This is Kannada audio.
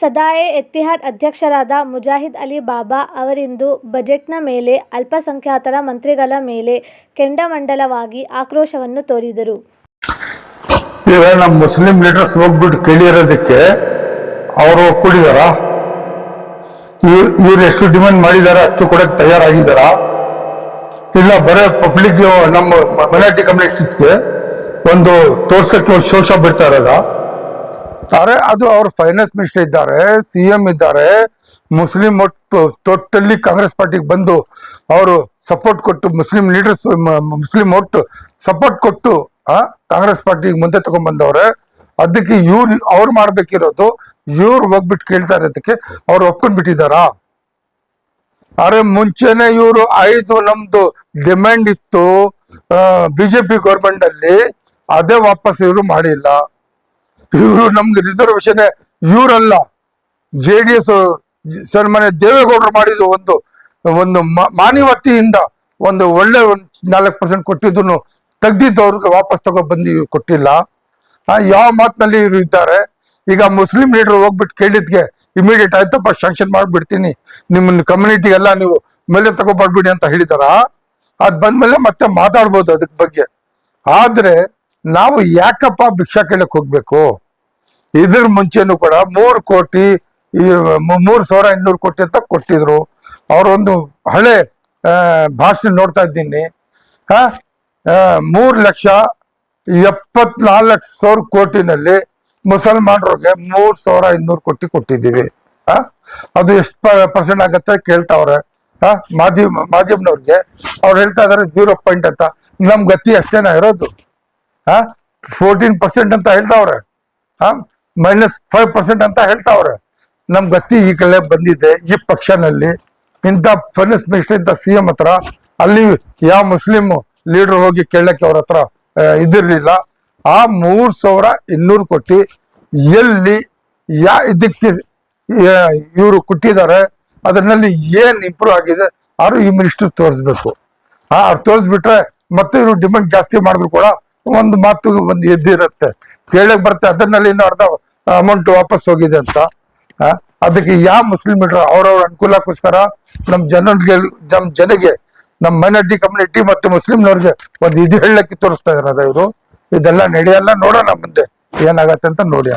ಸದಾಯೆ ಎತ್ತಿಹಾದ್ ಅಧ್ಯಕ್ಷರಾದ ಮುಜಾಹಿದ್ ಅಲಿ ಬಾಬಾ ಅವರಿಂದು ಬಜೆಟ್ನ ಮೇಲೆ ಅಲ್ಪಸಂಖ್ಯಾತರ ಮಂತ್ರಿಗಳ ಮೇಲೆ ಕೆಂಡಮಂಡಲವಾಗಿ ಆಕ್ರೋಶವನ್ನು ತೋರಿದರು. ಈಗ ನಮ್ಮ ಮುಸ್ಲಿಂ ಲೀಡರ್ಸ್ ಹೋಗ್ಬಿಟ್ಟು ಕೇಳಿರೋದಕ್ಕೆ ಅವರು ಕೂಡಿದಾರಾ ಇವ್ರು ಎಷ್ಟು ಡಿಮ್ಯಾಂಡ್ ಮಾಡಿದಾರೆ ಅಷ್ಟು ಕೊಡಕ್ಕೆ ತಯಾರಾಗಿದ್ದಾರ? ಇಲ್ಲ, ಬರೋ ಪಬ್ಲಿಕ್ ನಮ್ಮ ಮೈನಾರಿಟಿ ಕಮ್ಯುನಿಟೀಸ್ಗೆ ಒಂದು ತೋರ್ಸಕ್ಕೆ ಒಂದು ಶೋಷ ಬಿಡ್ತಾ ಇರೋದ? ಅರೆ ಅದು ಅವ್ರ ಫೈನಾನ್ಸ್ ಮಿನಿಸ್ಟರ್ ಇದ್ದಾರೆ ಸಿ ಎಂ ಇದ್ದಾರೆ. ಮುಸ್ಲಿಂ ಒಟ್ಟು ಟೋಟಲಿ ಕಾಂಗ್ರೆಸ್ ಪಾರ್ಟಿಗೆ ಬಂದು ಅವರು ಸಪೋರ್ಟ್ ಕೊಟ್ಟು ಮುಸ್ಲಿಂ ಲೀಡರ್ಸ್ ಮುಸ್ಲಿಂ ಒಟ್ಟು ಸಪೋರ್ಟ್ ಕೊಟ್ಟು ಕಾಂಗ್ರೆಸ್ ಪಾರ್ಟಿಗೆ ಮುಂದೆ ತಗೊಂಡ್ಬಂದವ್ರೆ. ಅದಕ್ಕೆ ಇವ್ರು, ಅವ್ರು ಮಾಡ್ಬೇಕಿರೋದು ಇವ್ರು ಹೋಗ್ಬಿಟ್ಟು ಕೇಳ್ತಾ ಇರೋದಕ್ಕೆ ಅವ್ರು ಒಪ್ಕೊಂಡ್ಬಿಟ್ಟಿದಾರಾ ಅರೆ ಮುಂಚೆನೆ ಇವರು ಐದು ನಮ್ದು ಡಿಮ್ಯಾಂಡ್ ಇತ್ತು ಬಿಜೆಪಿ ಗೌರ್ಮೆಂಟ್ ಅಲ್ಲಿ, ಅದೇ ವಾಪಸ್ ಇವರು ಮಾಡಿಲ್ಲ. ಇವರು ನಮ್ಗೆ ರಿಸರ್ವೇಶನ್ ಇವರಲ್ಲ. ಜೆ ಡಿ ಎಸ್ ಸನ್ಮಾನ್ಯ ದೇವೇಗೌಡರು ಮಾಡಿದ ಒಂದು ಒಂದು ಮಾನವತೆಯಿಂದ ಒಂದು ಒಳ್ಳೆ ಒಂದು ನಾಲ್ಕು ಪರ್ಸೆಂಟ್ ಕೊಟ್ಟಿದ್ದನ್ನು ತೆಗ್ದಿದ್ದು ಅವ್ರಿಗೆ ವಾಪಸ್ ತಗೋ ಬಂದು ಕೊಟ್ಟಿಲ್ಲ. ಯಾವ ಮಾತಿನಲ್ಲಿ ಇವರು ಇದ್ದಾರೆ? ಈಗ ಮುಸ್ಲಿಂ ಲೀಡರ್ ಹೋಗ್ಬಿಟ್ಟು ಕೇಳಿದ್ಗೆ ಇಮಿಡಿಯೇಟ್ ಆಯ್ತಪ್ಪ ಶಾಂಕ್ಷನ್ ಮಾಡಿಬಿಡ್ತೀನಿ. ನಿಮ್ಮ ಕಮ್ಯುನಿಟಿ ಎಲ್ಲ ನೀವು ಮೇಲೆ ತಗೊಬಾರ್ಬಿಡಿ ಅಂತ ಹೇಳಿದಾರ? ಅದ್ ಬಂದ್ಮೇಲೆ ಮತ್ತೆ ಮಾತಾಡ್ಬೋದು ಅದಕ್ಕೆ ಬಗ್ಗೆ. ಆದ್ರೆ ನಾವು ಯಾಕಪ್ಪ ಭಿಕ್ಷಾ ಕೇಳಕ್ ಹೋಗ್ಬೇಕು? ಇದ್ರ ಮುಂಚೆನೂ ಕೂಡ ಮೂರು ಕೋಟಿ ಮೂರು ಸಾವಿರ ಇನ್ನೂರು ಕೋಟಿ ಅಂತ ಕೊಟ್ಟಿದ್ರು. ಅವರೊಂದು ಹಳೆ ಭಾಷೆ ಭಾಷಣ ನೋಡ್ತಾ ಇದ್ದೀನಿ. ಆ, ಮೂರು ಲಕ್ಷ ಎಪ್ಪತ್ನಾಲ್ಕು ಸಾವಿರ ಕೋಟಿನಲ್ಲಿ ಮುಸಲ್ಮಾನರಿಗೆ ಮೂರು ಸಾವಿರ ಇನ್ನೂರು ಕೋಟಿ ಕೊಟ್ಟಿದ್ದೀವಿ. ಆ ಅದು ಎಷ್ಟು ಪರ್ಸೆಂಟ್ ಆಗತ್ತೆ ಕೇಳ್ತಾವ್ರೆ ಆ ಮಾಧ್ಯಮ ಮಾಧ್ಯಮನವ್ರಿಗೆ. ಅವ್ರು ಹೇಳ್ತಾ ಇದಾರೆ ಜೀರೋ ಪಾಯಿಂಟ್ ಅಂತ. ನಮ್ ಗತಿ ಅಷ್ಟೇನ ಇರೋದು? ಆ ಫೋರ್ಟೀನ್ ಪರ್ಸೆಂಟ್ ಅಂತ ಹೇಳ್ತಾವ್ರೆ. ಹಾ? ಮೈನಸ್ ಫೈವ್ ಪರ್ಸೆಂಟ್ ಅಂತ ಹೇಳ್ತಾವ್ರೆ. ನಮ್ ಗತಿ ಈ ಕಡೆ ಬಂದಿದೆ, ಈ ಪಕ್ಷನಲ್ಲಿ. ಇಂಥ ಫೈನಾನ್ಸ್ ಮಿನಿಸ್ಟರ್ ಇಂಥ ಸಿ ಎಂ ಹತ್ರ, ಅಲ್ಲಿ ಯಾವ ಮುಸ್ಲಿಂ ಲೀಡರ್ ಹೋಗಿ ಕೇಳಕ್ಕೆ ಅವ್ರ ಹತ್ರ ಇದಿರ್ಲಿಲ್ಲ. ಆ ಮೂರ್ ಸಾವಿರ ಇನ್ನೂರು ಕೋಟಿ ಎಲ್ಲಿ, ಯಾ ಇದಕ್ಕೆ ಇವರು ಕೊಟ್ಟಿದ್ದಾರೆ, ಅದರಲ್ಲಿ ಏನ್ ಇಂಪ್ರೂವ್ ಆಗಿದೆ ಅವರು ಈ ಮಿನಿಸ್ಟರ್ ತೋರಿಸ್ಬೇಕು. ಆ, ಅವ್ರು ತೋರಿಸ್ಬಿಟ್ರೆ ಮತ್ತೆ ಇವರು ಡಿಮಾಂಡ್ ಜಾಸ್ತಿ ಮಾಡಿದ್ರು ಕೂಡ ಒಂದು ಮಾತು ಒಂದು ಎದ್ದಿರುತ್ತೆ. ಕೇಳಕ್ ಬರುತ್ತೆ ಇನ್ನು ಅರ್ಧ ಅಮೌಂಟ್ ವಾಪಸ್ ಹೋಗಿದೆ ಅಂತ. ಅದಕ್ಕೆ ಯಾವ ಮುಸ್ಲಿಂ ಲೀಡರ್ ಅವ್ರವ್ರ ಅನುಕೂಲಕ್ಕೋಸ್ಕರ ನಮ್ ಜನರಿಗೆ, ನಮ್ ಜನಗೆ, ನಮ್ ಮೈನಾರಿಟಿ ಕಮ್ಯುನಿಟಿ ಮತ್ತು ಮುಸ್ಲಿಂನವ್ರಿಗೆ ಒಂದು ಇದು ಹೇಳಕ್ಕೆ ತೋರಿಸ್ತಾ ಇರೋದ ಇವರು. ಇದೆಲ್ಲ ನಡೆಯಲ್ಲ, ನೋಡೋಣ ಮುಂದೆ ಏನಾಗತ್ತೆ ಅಂತ ನೋಡಿ